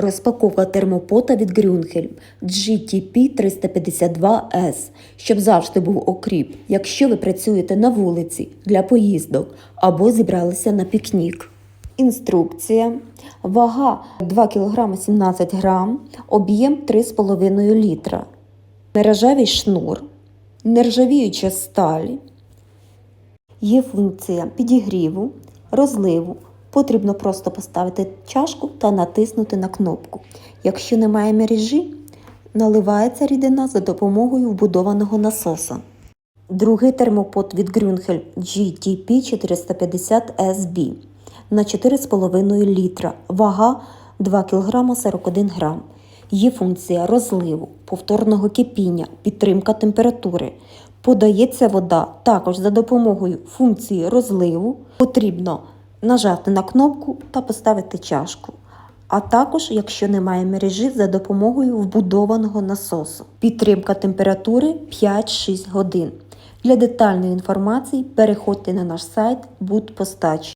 Розпаковка термопота від Грюнхельм GTP 352S, щоб завжди був окріп, якщо ви працюєте на вулиці для поїздок або зібралися на пікнік. Інструкція. Вага 2 кг 17 г, об'єм 3,5 літра. Нержавий шнур, нержавіюча сталь. Є функція підігріву, розливу. Потрібно просто поставити чашку та натиснути на кнопку. Якщо немає мережі, наливається рідина за допомогою вбудованого насоса. Другий термопот від Grünhel GTP 450 SB на 4,5 літра, вага 2 кг 41 г. Є функція розливу, повторного кипіння, підтримка температури. Подається вода також за допомогою функції розливу. Потрібно нажати на кнопку та поставити чашку. А також, якщо немає мережі, за допомогою вбудованого насосу. Підтримка температури 5-6 годин. Для детальної інформації переходьте на наш сайт Будпостач.